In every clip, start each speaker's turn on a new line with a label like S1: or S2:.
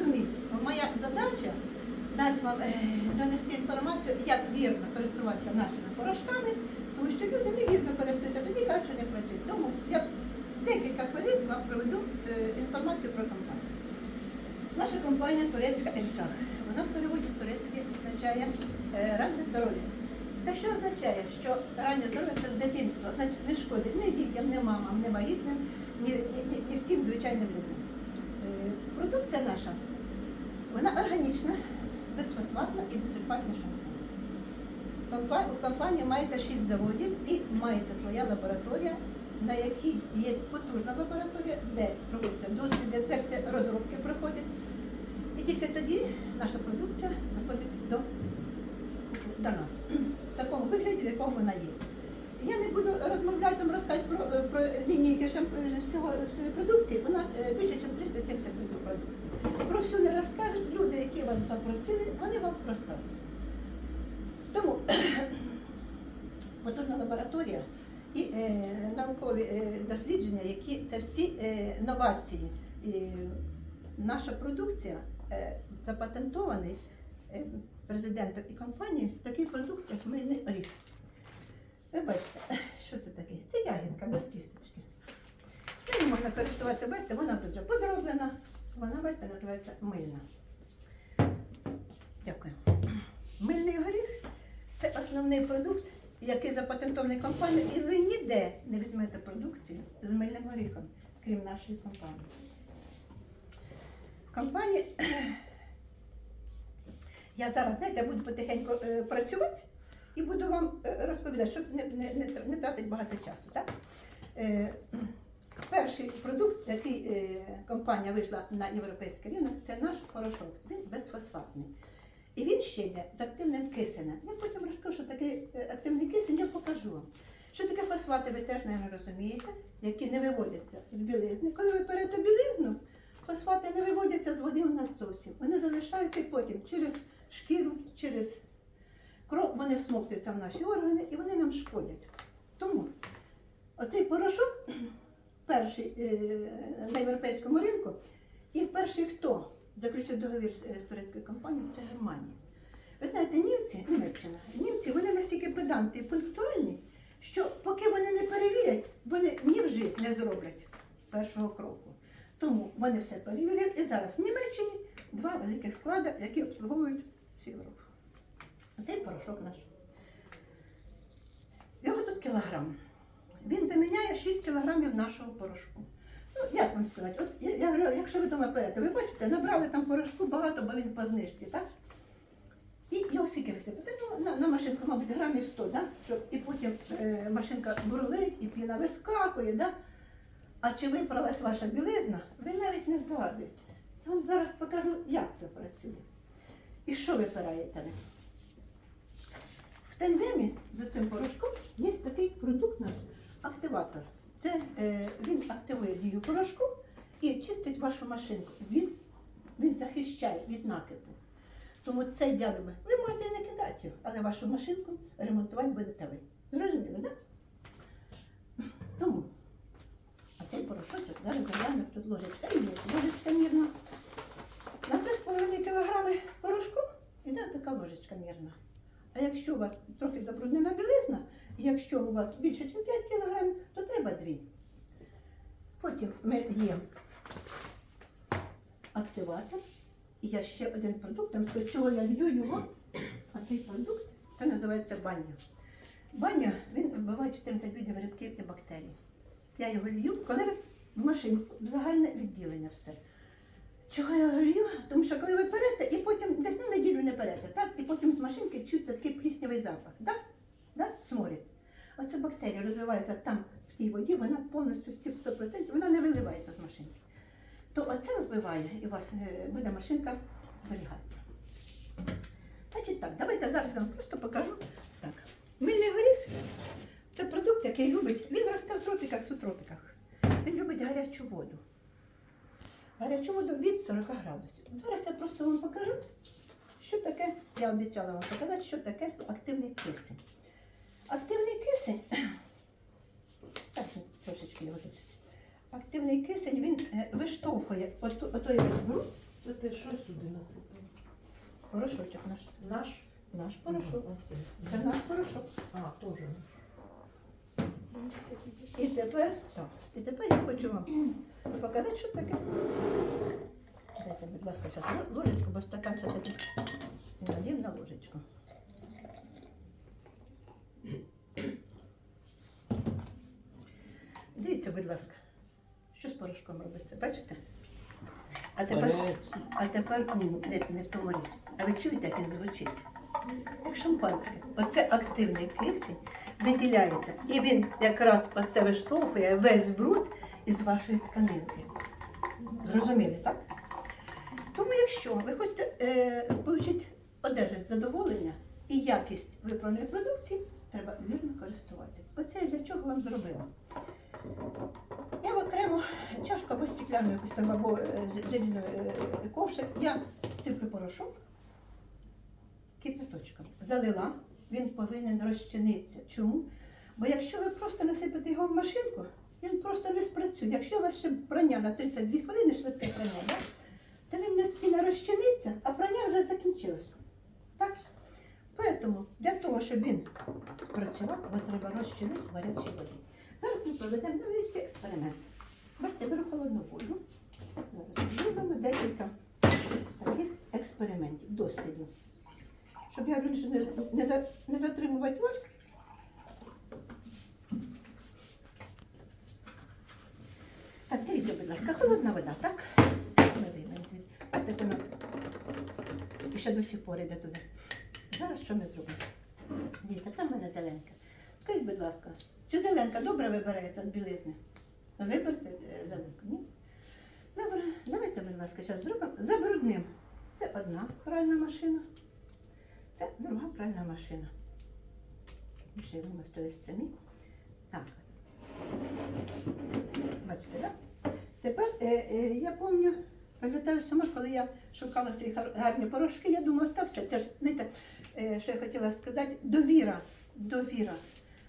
S1: зрозуміти. Моя задача дати вам е, донести інформацію, як вірно користуватися нашими порошками, тому що люди невірно користуються, тоді що не працюють. Тому я декілька хвилин вам проведу е, інформацію про компанію. Наша компанія турецька Ельсах. Вона в переводі з турецької означає е, раннє здоров'я. Це що означає? Що раннє здоров'я це з дитинства, значить не шкодить ні дітям, ні мамам, ні вагітним, ні, ні, ні, ні всім звичайним людям. Продукція наша, вона органічна, безфосфатна і безсульфатна. У компанії мається 6 заводів і мається своя лабораторія, на якій є потужна лабораторія, де проводяться досліди, де всі розробки проходять. І тільки тоді наша продукція доходить до, до нас в такому вигляді, в якому вона є. Я не буду розмовляти там розказати про, е, про лінійки всього всієї продукції. У нас е, більше, ніж 370 видів продукції. Про всю не розкажуть люди, які вас запросили, вони вам розкажуть. Тому потужна лабораторія і е, наукові е, дослідження, які це всі е, новації. І наша продукція е, запатентований е, президентом і компанією такий продукт, як мильний оріг. Ви бачите, що це таке? Це ягідка без кісточки. Нею можна користуватися, бачите, вона тут вже подроблена. Вона, бачите, називається мильна. Дякую. Мильний горіх це основний продукт, який запатентований компанією, і ви ніде не візьмете продукцію з мильним горіхом, крім нашої компанії. Компанії я зараз, знаєте, буду потихеньку е, працювати і буду вам е, розповідати, щоб не, не, не, не тратити багато часу. Так? Е, перший продукт, який е, компанія вийшла на європейський ринок, це наш порошок. Він безфосфатний. І він ще йде з активним киснем. Я потім розкажу, що таке е, активний кисень, я покажу вам. Що таке фосфати, ви теж, мабуть, розумієте, які не виводяться з білизни. Коли ви берете білизну, фосфати не виводяться з води у нас зовсім. Вони залишаються потім через шкіру, через кров, вони всмоктуються в наші органи і вони нам шкодять. Тому оцей порошок, перший е, на європейському ринку, і перший хто заключив договір е, з турецькою компанією, це Германія. Ви знаєте, німці, Німеччина, німці вони настільки педанти і пунктуальні, що поки вони не перевірять, вони ні в житті не зроблять першого кроку. Тому вони все перевірять. І зараз в Німеччині два великих склади, які обслуговують всю Європу. Цей порошок наш. Його тут кілограм. Він заміняє 6 кілограмів нашого порошку. Ну, як вам сказати, от я, я якщо ви дома берете, ви бачите, набрали там порошку багато, бо він по знижці, так? І його скільки висипати? Ну, на, на машинку, мабуть, грамів 100, да? Щоб, і потім е, машинка бурлить, і піна вискакує, да? А чи випралась ваша білизна, ви навіть не здогадуєтесь. Я вам зараз покажу, як це працює. І що ви? В тандемі за цим порошком є такий продукт наш активатор. Це е, він активує дію порошку і чистить вашу машинку. Він, він захищає від накипу. Тому цей діалог ви можете не кидати його, але вашу машинку ремонтувати будете ви. Зрозуміли, так? Тому а цей порошочок зараз заглянемо тут ложечка і. Ложечка мірна. На 3,5 кг порошку іде така ложечка мірна. А якщо у вас трохи забруднена білизна, якщо у вас більше, ніж 5 кг, то треба 2. Потім ми є активатор. І я ще один продукт, там з чого я лью його. А цей продукт це називається баня. Баня він вбиває 14 видів грибків і бактерій. Я його лью, коли в машинку, в загальне відділення все. Чого я лью? Тому що коли ви перете, і потім десь ну, неділю не перете, так? І потім з машинки чується такий пліснявий запах. Так? Так? Сморід. Оце бактерія розвивається там, в тій воді, вона повністю 100%, вона не виливається з машинки. То оце вбиває, і у вас е, буде машинка зберігатися. Значить так, давайте зараз я вам просто покажу. Так. Мильний горіх це продукт, який любить, він росте в тропіках, субтропіках. Він любить гарячу воду. Гарячу воду від 40 градусів. Зараз я просто вам покажу, що таке, я обіцяла вам показати, що таке активний кисень. Активний кисень, так, трошечки його тут. Активний кисень він е, виштовхує оту- отой весь бруд
S2: Це ти що сюди насипав?
S1: Порошочок наш.
S2: Наш?
S1: Наш порошок. Це наш порошок.
S2: А, теж наш.
S1: І тепер, так, і тепер я хочу вам показати, що таке. Дайте, будь ласка, зараз ложечку, бо стакан все таки налів на ложечку. Дивіться, будь ласка, що з порошком робиться, бачите? А тепер, а тепер ні, не, не в тому річ. А ви чуєте, як він звучить? Як шампанське. Оце активний кисень виділяється. І він якраз оце виштовхує весь бруд із вашої тканинки. Зрозуміли, так? Тому якщо ви хочете е, отримати, одержати задоволення і якість виправленої продукції, треба вірно користувати. Оце я для чого вам зробила. Я в окрему чашку або стекляну якусь там, або з- е, ковшик, я сиплю порошок кипяточком. Залила, він повинен розчинитися. Чому? Бо якщо ви просто насипите його в машинку, він просто не спрацює. Якщо у вас ще прання на 32 хвилини, швидке прання, да? то він не спільно розчиниться, а прання вже закінчилося. Так? Тому для того, щоб він спрацював, вам треба розчинити в гарячій воді. Зараз ми проведемо невеличкий експеримент. Бачите, беру холодну воду. Зараз зробимо декілька таких експериментів, дослідів. Щоб я більше не, не, за- не затримувати вас. Так, дивіться, будь ласка, холодна вода, так? Так вона ще до сих пор йде туди. Зараз що ми зробимо? Дивіться, там в мене зеленка. Скажіть, будь ласка, чи зеленка добре вибирається від білизни? Виберете е, зеленку, ні? Добре, давайте, будь ласка, зараз зробимо забрудним. Це одна пральна машина, це друга пральна машина. Ще вимостились самі. Так. Бачите, так? Тепер е, е, я пам'ятаю, пам'ятаю сама, коли я шукала гар- гарні порошки, я думала, та все, це ж знаєте, е, що я хотіла сказати, довіра, довіра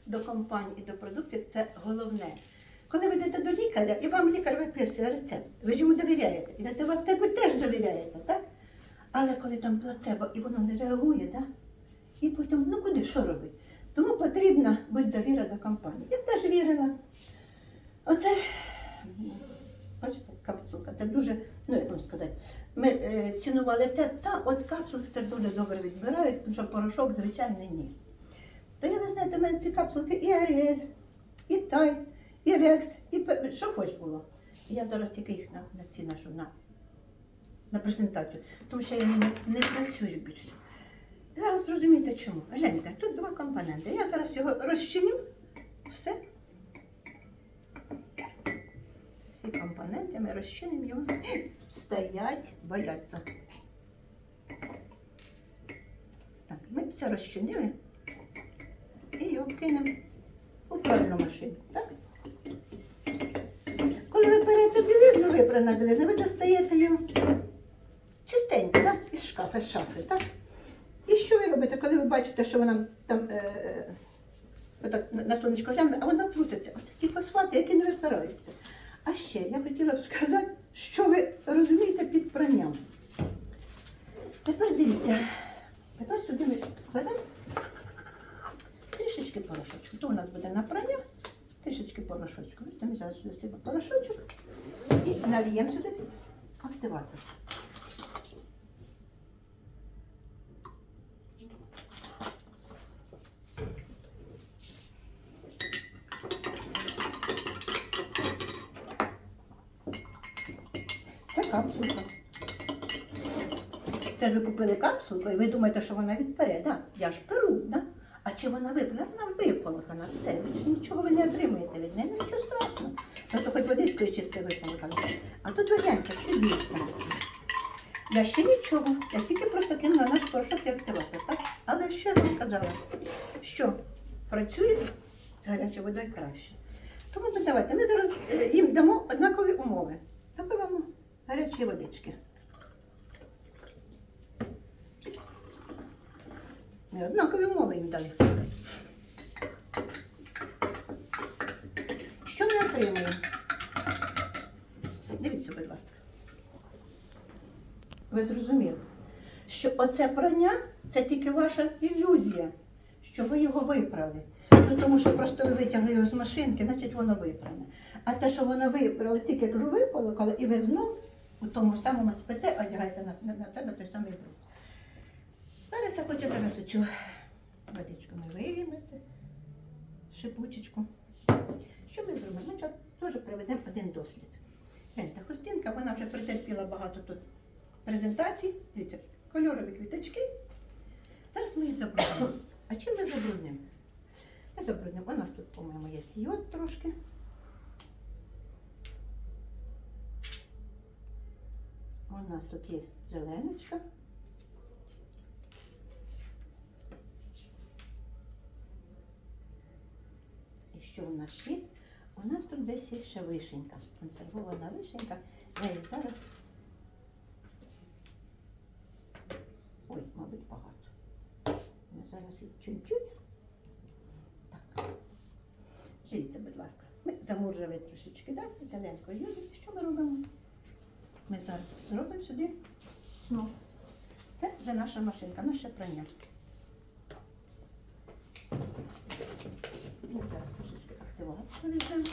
S1: до компанії і до продуктів це головне. Коли ви йдете до лікаря, і вам лікар виписує рецепт, ви йому довіряєте, до вас ви теж довіряєте, так? Але коли там плацебо і воно не реагує, так? І потім, ну куди, що робити? Тому потрібна бути довіра до компанії. Я теж вірила. Оце, бачите, капсулка. Це дуже, ну як вам сказати, ми е, цінували те, та от капсулки це дуже добре відбирають, тому що порошок, звичайний, ні. То я ви знаєте, у мене ці капсулки і Аріель, і Тай, і Рекс, і що хоч було. Я зараз тільки їх на, на ці нашу на, на презентацію, тому що я не, не працюю більше. Зараз зрозумієте чому. Гляньте, тут два компоненти. Я зараз його розчиню. Все. Всі компоненти ми розчинимо його. Стоять, бояться. Так, ми все розчинили і його кинемо у пральну машину. Так? Коли ви берете білизну, випрана білизна, ви достаєте його чистенько, так? із шкафа, з шафи, так? І що ви робите, коли ви бачите, що вона там е, е, отак на- сонечко гляне, а вона труситься? Оце ті фосфати, які не випираються. А ще я хотіла б сказати, що ви розумієте під пранням. Тепер дивіться, тепер сюди ми кладемо трішечки порошочку. То у нас буде на прання, трішечки порошочку. Ми зараз сюди порошочок і нальємо сюди активатор. Це капсулка. Це ж ви купили капсулку, і ви думаєте, що вона відпере. Да? Я ж перу, да? А чи вона випала? Вона виполохана. Все, більше нічого ви не отримуєте від неї, нічого страшного. Тобто хоч водичкою чисто виполохана. А тут ви що діється. Я ще нічого, я тільки просто кинула наш порошок і активатор, так? Але ще вам казала, що працює з гарячою водою краще. Тому давайте, ми зараз е, їм дамо однакові умови. Напиваємо гарячої водички. Ми однакові умови їм дали. Що ми отримаємо? Дивіться, будь ласка. ви зрозуміли, що оце прання це тільки ваша ілюзія, що ви його випрали. Ну, тому що просто ви витягли його з машинки, значить воно випране. А те, що воно випрали, тільки випало, коли і ви знов у тому самому спите, одягаєте на, на, себе той самий бруд. Зараз я хочу зараз оцю водичку ми виймете, шипучечку. Що ми зробимо? Ми зараз теж проведемо один дослід. Гляньте, хустинка, вона вже претерпіла багато тут презентацій. Дивіться, кольорові квіточки. Зараз ми їх забруднимо. А чим ми забруднимо? Ми забруднимо. У нас тут, по-моєму, є йод трошки. У нас тут є зеленочка. І що у нас є? У нас тут десь є ще вишенька. Консервована вишенька. Я її зараз. Ой, мабуть, багато. Я зараз її чуть-чуть. Так. Дивіться, будь ласка. Ми замурзали трошечки, так? Зеленкою йодом. Що ми робимо? Ми зараз зробимо сюди. Ну, це вже наша машинка, наше прання. Ми зараз трошечки активатор візьмемо.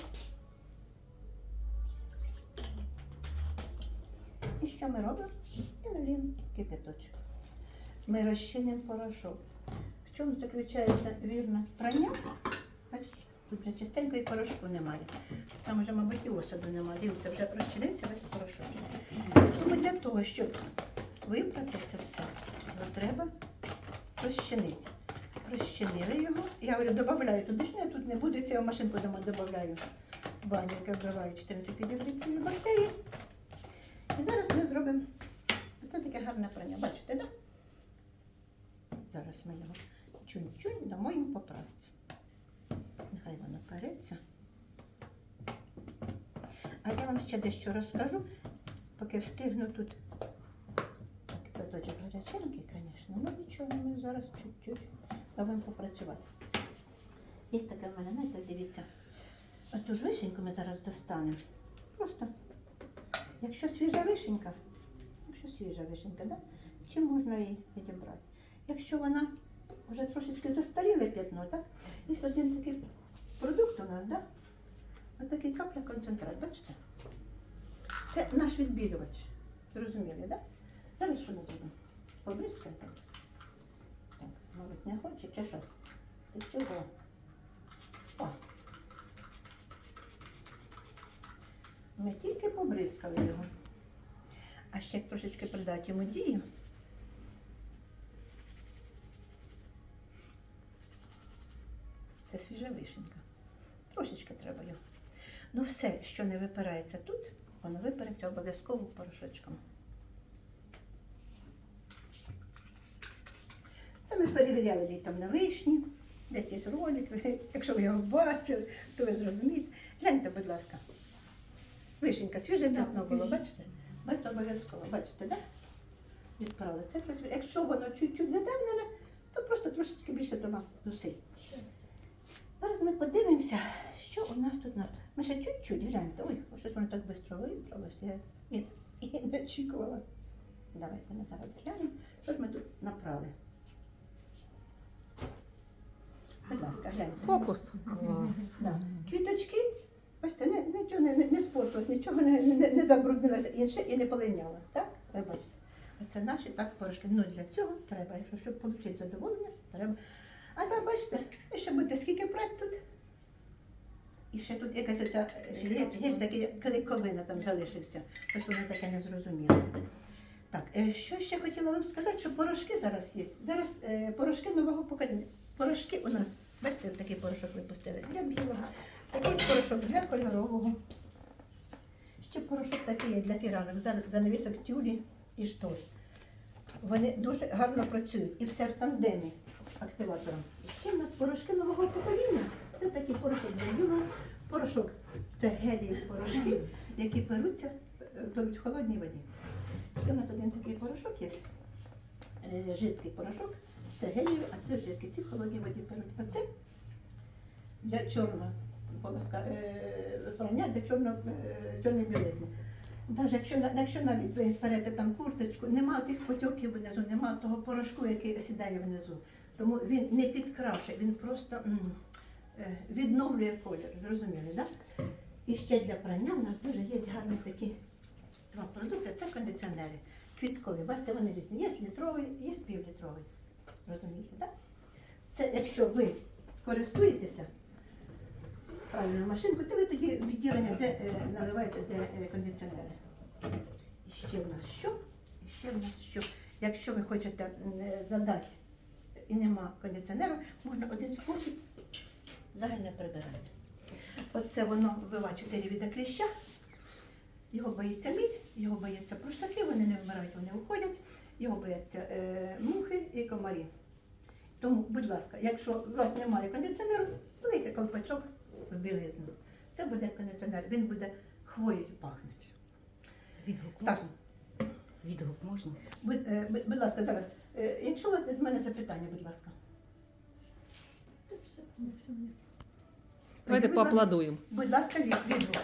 S1: І що ми робимо? І наліємо кипяточок. Ми розчинимо порошок. В чому заключається вірне прання? Тут вже частенько і порошку немає. Там вже, мабуть, і осаду немає. Дивіться, вже розчинився весь порошок. Тому для того, щоб випрати це все, його треба розчинити. Розчинили його. Я говорю, додаю туди ж я тут не я в машинку дома додаю баню, яка вбиває 14 підігрівців бактерій. І зараз ми зробимо це таке гарне прання. Бачите, так? Зараз ми його чунь-чунь дамо йому поправитися. Переться. А я вам ще дещо розкажу, поки встигну тут. Кипяточок гаряченький, звісно, ну нічого, ми зараз чуть-чуть дамо попрацювати. Є таке в мене, знаєте, дивіться. Оту ж вишеньку ми зараз достанемо. Просто, якщо свіжа вишенька, якщо свіжа вишенька, да? чим можна її відібрати? Якщо вона вже трошечки застаріле п'ятно, так? Є один такий продукт нас, да? Ось такий капля концентрат, бачите? Це наш відбілювач. Зрозуміли? Да? Зараз що ми зробимо? Побризкайте. Так, мабуть, не хоче, чи що? Ти чого? О. Ми тільки побризкали його. А ще трошечки придати йому дію. Це свіжа вишенька. Трошечки треба його. Ну все, що не випирається тут, воно випирається обов'язково порошочком. Це ми перевіряли літом на вишні. Десь є ролик, якщо ви його бачили, то ви зрозумієте. Гляньте, будь ласка. Вишенька, свіже п'ятно було, бачите? Бачите, обов'язково, бачите, так? Відправили. Це якщо воно чуть-чуть задавнене, то просто трошечки більше треба зусиль. Зараз ми подивимося, що у нас тут на. Ми ще чуть-чуть гляньте. Ой, щось воно так швидко виправилося. Я і, і не очікувала. Давайте ми зараз глянемо. Що ж ми тут направили? Будь ласка, гляньте.
S3: Фокус.
S2: Клас.
S1: Да. Квіточки, бачите, не, нічого не, не, не спортилось, нічого не, не, не забруднилося інше і не полиняло. Так? Ви бачите. Оце наші так порошки. Ну для цього треба, якщо щоб отримати задоволення, треба. А там бачите, і ще буде скільки брати тут. І ще тут якась оця гель, гель такий клейковина там залишився. Щось воно таке незрозуміле. Так, е, що ще хотіла вам сказати, що порошки зараз є. Зараз е, порошки нового покоління. Порошки у нас, бачите, такий порошок випустили для білого, такий порошок для кольорового. Ще порошок такий для фіранок, за, занавісок тюлі і штор. Вони дуже гарно працюють і все в тандемі з активатором. Ще в нас порошки нового покоління. Це такий порошок для білого, порошок це гелієві порошки, які беруться, е, беруть в холодній воді. Ще у нас один такий порошок є, е, жидкий порошок. Це гелію, а це жидкий. Ці в холодній воді беруть. А це для чорного полоска, е, прання для чорно, чорної білизни. Навіть якщо, якщо навіть ви берете там курточку, нема тих потьоків внизу, нема того порошку, який сідає внизу. Тому він не підкрашує, він просто м, е, відновлює колір. Зрозуміли, так? І ще для прання у нас дуже є гарні такі два продукти. Це кондиціонери. Квіткові. Бачите, вони різні. Є літровий, є півлітровий. Розумієте, так? Це якщо ви користуєтеся правильною машинкою, то ви тоді відділення, де е, наливаєте де е, кондиціонери. І ще в нас що? І ще в нас що? Якщо ви хочете е, задати і нема кондиціонеру, можна один спосіб загальне прибирати. Оце воно вбиває 4 віда кліща. Його боїться міль, його боїться прусаки, вони не вмирають, вони уходять, його бояться е, мухи і комарі. Тому, будь ласка, якщо у вас немає кондиціонеру, влийте колпачок білизну. Це буде кондиціонер, він буде хвоєю пахнути.
S3: Відгук
S1: Так.
S3: можна? Відгук можна?
S1: Будь, е, будь, будь ласка, зараз. е, Якщо у вас від мене запитання, будь ласка.
S2: Ну.
S4: Давайте поаплодуємо.
S1: Будь ласка, від- відгук.